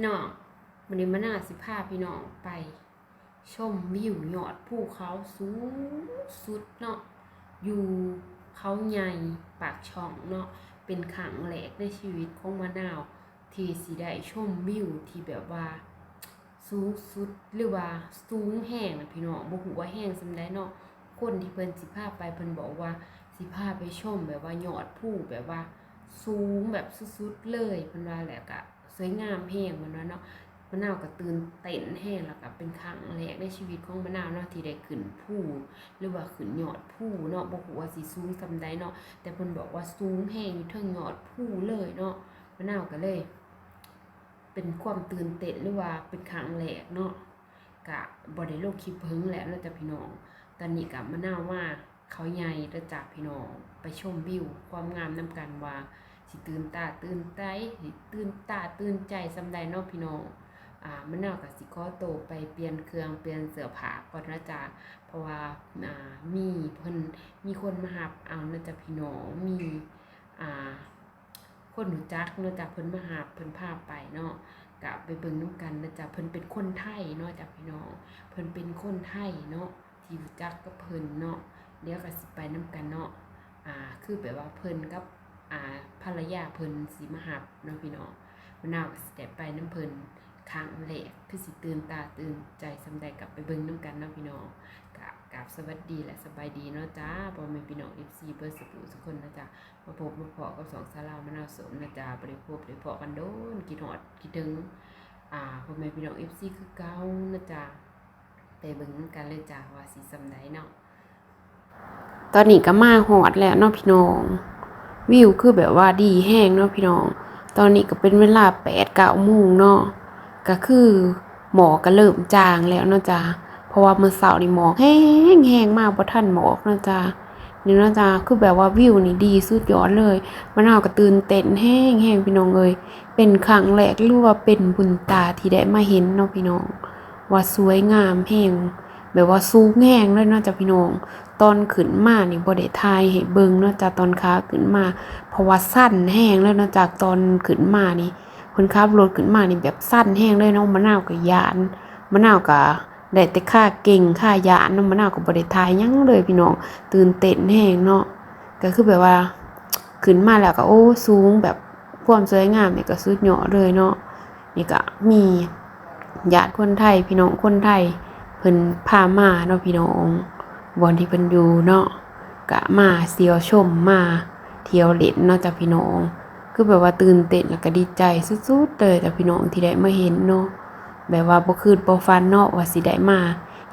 พี่น้องวันนี้มานาสิพาพี่น้องไป ชมวิวยอดภูเขาสูงสุดเนาะอยู่เขาใหญ่ปากช่องเนาะเป็นขังแหลกในชีวิตของมะนาวที่สิได้ชมวิวที่แบบว่า สูงสุดหรือว่าสูงแห้งนะพี่น้องบ่ฮู้ว่าแห้งสำใดเนาะคนที่เพิ่นสิพาไปเพิ่นบอกว่าสิพาไปชมแบบว่ายอดภูแบบว่า สูงแบบสุดๆเลยเพิ่นว่าแหละก็ส วยงามแห้งมันว่าเนาะมะนาวก็ตื่นเต้นแห้งแล้วก็เป็นครั้งแรกในชีวิตของมะนาวเนาะที่ได้ขึ้นภูหรือว่าขึ้นยอดภูเนาะบ่ฮู้ว่าสิสูงสำใดเนาะแต่เพิ่นบอกว่าสูงแห้งอยู่เทิงยอดภูเลยเนาะมะนาวก็เลย เป็นความตื่นเต้นหรือว่าเป็นครั้งแรกเนาะกะบ่ได้ลงคลิปเพิ่งแล้วเนาะจ้ะพี่น้อง ตอนนี้กับมะนาวว่าเขาใหญ่เด้อจ้ะพี่น้องไปชมวิวความงามนํกันว่า สิตื่นตาตื่นใจสิตื่นตาตื่นใจสำใดเนาะพี่น้องอ่ามะนากับสิขอโตไปเปลี่ยนเครื่องเปลี่ยนเสื้อผ้าก่อนนะจ๊ะเพราะว่าอ่ามีเพิ่นมีคนมาหับเอานะจ๊ะพี่น้องมีอ่าคนรู้จักเนาะจ้ะเพิ่นมาหาเพิ่นพาไปเนาะกะไปเบิ่งนํกันนะจ๊ะเพิ่นเป็นคนไทยเนาะจ้ะพี่น้องเพิ่นเป็นคนไทยเนาะที่รู้จักกับเพิ่นเนาะเดี๋ยวก็สิไปนํกันเนาะอ่าคือแบบว่าเพิ่นกับ อ่าภรรยาเพิ่นสิมหับเนาะพี่น้องมะนาวก็สิได้ไปนํเพิ่นครั้งแรกคือสิตื่นตาตื่นใจสำใดกลับไปเบิ่งนํกันเนาะพี่น้องกะกราบสวัสดีและสบายดีเนาะจ้าพ่อแม่พี่น้อง FC เบิร์สปูทุกคนนะจ๊ะมาพบมาพาะกับสองสาลามะนาวสมนะจ๊ะบริโภคบริเพาะกันโดนกินหอดกินถึงอ่าพ่อแม่พี่น้องเอฟซีคือเก่านะจ๊ะไปเบิ่งน้ำกันเลยจ้ะว่าสิสำใดเนาะตอนนี้ก็มาหอดแล้วเนาะพี่น้อง วิวคือแบบว่าดีแห้งเนาะพี่น้อง ตอนนี้ก็เป็นเวลาแปดเก้าโมงเนาะก็คือหมอกก็เริ่มจางแล้วเนาะจ๊ะเพราะว่าเมื่อเสาร์นี่หมอกแห้งแห้งมากเพราะท่านหมอกเนาะจ๊ะนี่นะจ๊ะคือแบบว่าวิวนี่ดีสุดยอดเลยมะนาวก็ตื่นเต้นแห้งแห้งพี่น้องเอ้ยเป็นครั้งแรกหรือว่าเป็นบุญตาที่ได้มาเห็นเนาะพี่น้อง ว่าสวยงามแห้งแบบว่าสูงแห้งเลยเนาะจ้ะพี่น้อง ตอนขึ้นมานี่บ่ได้ถ่ายให้เบิ่งเนาะจ้ะตอนขาขึ้นมา เพราะว่าสั้นแห้งเลยเนาะจากตอนขึ้นมานี่คนขับรถขึ้นมานี่แบบสั้นแห้งเลยเนาะมะนาวก็ยานมะนาวก็ได้แต่ค่าเก่งค่ายานเนาะมะนาวก็บ่ได้ถ่ายยังเลยพี่น้องตื่นเต้นแห้งเนาะก็คือแบบว่าขึ้นมาแล้วก็โอ้สูงแบบความสวยงามนี่ก็สุดยอดเลยเนาะนี่ก็มีญาติคนไทยพี่น้องคนไทยเพิ่นพามาเนาะพี่น้อง บอนที่เพิ่นอยู่เนาะก็มาเสียวชมมาเที่ยวเล่นเนาะจ้ะพี่น้อง คือแบบว่าตื่นเต้นแล้วก็ดีใจสุดๆเลยจ้ะพี่น้องที่ได้มาเห็นเนาะแบบว่าบ่คืนบ่ฟันเนาะว่าสิได้มา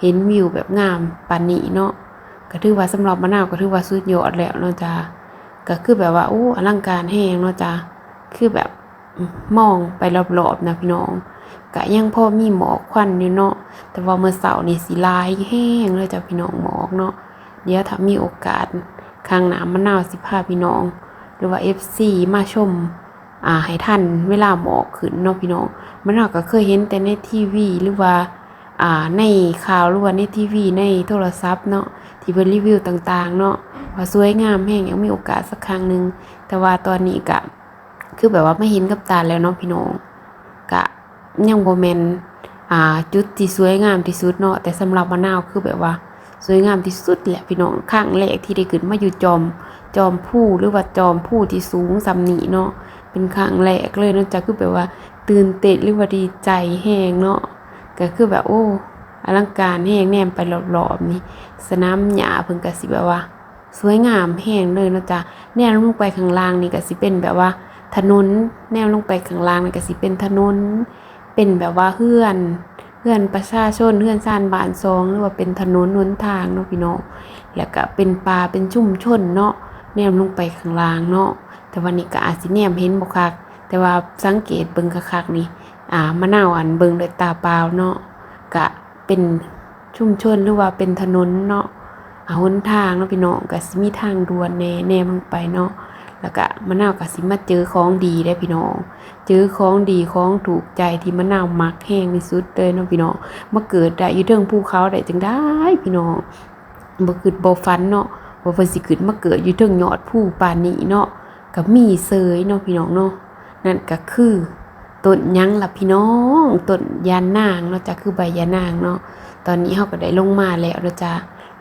เห็นวิวแบบงามปานนี้เนาะก็ถือว่าสำหรับมะนาวก็ถือว่าสุดยอดแล้วเนาะจ้าก็คือแบบว่าอู้อลังการแฮงเนาะจ้าคือแบบมมองไปรอบๆนะพี่น้อง ก็ยังพอมีหมอกควันอยู่เนาะแต่ว่าเมื่อเสาร์นี่สิลายแห้งเลยจ้ะพี่น้องหมอกเนาะเดี๋ยวถ้ามีโอกาสข้างหน้ามะนาวสิพาพี่น้อง หรือว่า FC มาชมอ่าให้ทันเวลาหมอกขึ้นเนาะพี่น้องมะนาวก็เคยเห็นแต่ในทีวีหรือว่าอ่าในข่าวหรือว่าในทีวีในโทรศัพท์เนาะที่เพิ่นรีวิวต่างๆ เนาะว่าสวยงามแฮงยังมีโอกาสสักครั้งหนึ่งแต่ว่าตอนนี้ก็คือแบบว่าไม่เห็นกับตาแล้วเนาะพี่น้องก็ ยังบ่แมนอ่าจุดที่สวยงามที่สุดเนาะแต่สำหรับมะนาวคือแบบว่า สวยงามที่สุดแหละพี่น้องครั้งแรกที่ได้ขึ้นมาอยู่จอมจอมผู้หรือว่าจอมผู้ที่สูงสำนีเนาะเป็นครั้งแรกเลยนาะจ้ะคือแบบว่า ตื่นเต้นหรือว่าดีใจแฮงเนาะก็คือแบบโอ้อลังการแห้งแนมไปรอบๆนี่สนามหญ้าเพิ่นก็สิแบบว่า สวยงามแห้งเลยนะจ้ะแนวลงไปข้างล่างนี่ก็สิเป็นแบบว่า ถนนแนวลงไปข้างล่างนี่ก็สิเป็นถนน เป็นแบบว่าเฮื่อนเฮื่อนประชาชนเฮื่อนซ่านบานซองหรือว่าเป็นถนนหนทางเนาะพี่น้องแล้วก็เป็นป่าเป็นชุ่มชนเนาะแนมลงไปข้างล่างเนาะแต่วันนี้ก็อาจสิแนมเห็นบ่คักแต่ว่าสังเกตเบิ่งคักๆนี่อ่ามะนาวอันเบิ่งด้วยตาเปล่าเนาะก็เป็นชุมชนหรือว่าเป็นถนนเนาะหนทางเนาะพี่น้องก็สิมีทางด่วนแน่แน่ลงไปเนาะ แล้วก็มะนาวก็สิมาเจอของดีได้พี่น้อง เจอของดีของถูกใจที่มะนาวมักแห้งที่สุดเลยเนาะพี่น้องมาเกิดได้อยู่เทิงภูเขาได้จังได้พี่น้องบ่คิดบ่ฝันเนาะว่เพิ่นสิขึ้นมาเกิดอยู่เทิงยอดภูปานนี้เนาะก็มีเสยเนาะพี่น้องเนาะนั่นก็คือต้นยังล่ะพี่น้องต้นยานนางเนาะจ้ะคือใบยานางเนาะตอนนี้เฮาก็ได้ลงมาแล้วเนาะจ้ะ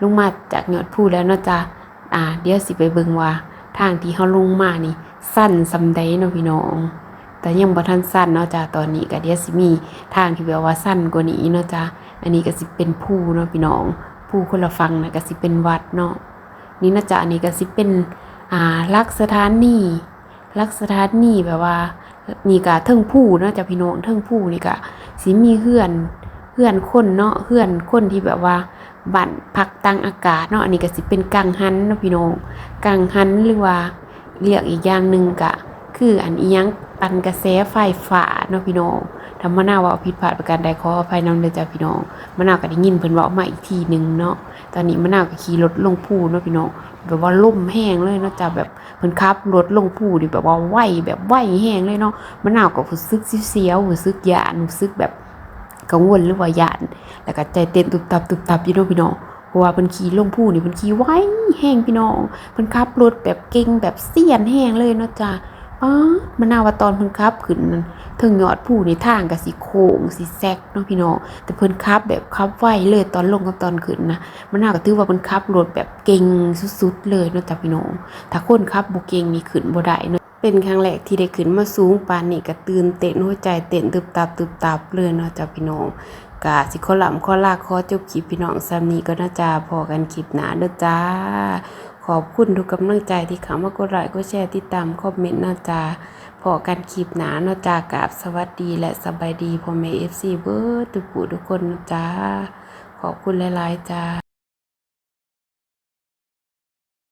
ลงมาจากยอดภูแล้วเนาะจ้ะอ่าเดี๋ยวสิไปเบิ่งว่า ทางที่เฮาลงมานี่ สั้นซำใดเนาะพี่น้อง แต่ยังบ่ทันสั้นเนาะจ้ะตอนนี้ก็เดี๋ยวสิมีทางที่แบบว่าสั้นกว่านี้เนาะจ้ะอันนี้ก็สิเป็นภูเนาะพี่น้องภูคนละฝั่งนะก็สิเป็นวัดเนาะนี่นะจ๊ะอันนี้ก็สิเป็นอ่าลักสถานนี่ลักสถานนี่แบบว่านี่ก็เทิงผู้เนาะจ้ะพี่น้องเทิงผู้นี่ก็สิมีเฮือน เฮื่อนคนเนาะเฮื่อนคนที่แบบว่าบ้านพักตังอากาศเนาะอันนี้ก็สิเป็นกังหันเนาะพี่น้องกังหันหรือว่าเรียกอีกอย่างหนึ่งก็คืออันอียังปันกระแสไฟฟ้าเนาะพี่น้องถ้ามะนาวว่าผิดพลาดประการใดขออภัยนำเลยจ้ะพี่น้องมะนาวก็ได้ยินเพิ่นว้ามาอีกทีหนึ่งเนาะตอนนี้มะนาวก็ขี่รถลงภูเนาะพี่น้องแบบว่าล่มแห้งเลยเนาะจ้ะแบบเพิ่นขับรถลงภูนี่แบบว่าไวแบบไวแห้งเลยเนาะมะนาวก็รู้สึกเสียวรู้สึกหยานรู้สึกแบบ กังวลหรือว่าหยาน แล้วก็ใจเต้นตุบตับตุบตับอยู่เนาะพี่น้องเพราะว่าเพิ่นขี่ลงผู้นี่เพิ่นขี่ไวแห้งพี่น้องเพิ่นขับรถแบบเก่งแบบเสียนแห้งเลยเนาะจ้ะป๊ามะนาว่าตอนเพิ่นขับขึ้นนั่นถึงยอดผู้นี่ทางก็สิโค้งสิแซกเนาะพี่น้องแต่เพิ่นขับแบบขับไวเลยตอนลงกับตอนขึ้นนะมะนาก็ถือว่าเพิ่นขับรถแบบเก่งสุดๆเลยเนาะจ้ะพี่น้องถ้าคนขับบ่เก่งนี่ขึ้นบ่ได้เนาะ เป็นครั้งแรกที่ได้ขึ้นมาสูงปานนี้ก็ตื่นเต้นหัวใจเต้นตึบตับตึบตับเลยเนาะจ้ะพี่น้องกะสิขอลำขอลาขอจบคลิปพี่น้องซ้ำนี้ก็น่าจะพอกันคลิปหนาเด้อจ้า ขอบคุณทุกกำลังใจที่เข้ามากดไลค์กดแชร์ติดตามคอมเมนต์นะจ้าพอกันคลิปหนาเนาะจ้ากับสวัสดีและสบายดีพ่อแม่ FC เบิร์ดทุกผู้ทุกคนนะจ้าขอบคุณหลายๆจ้า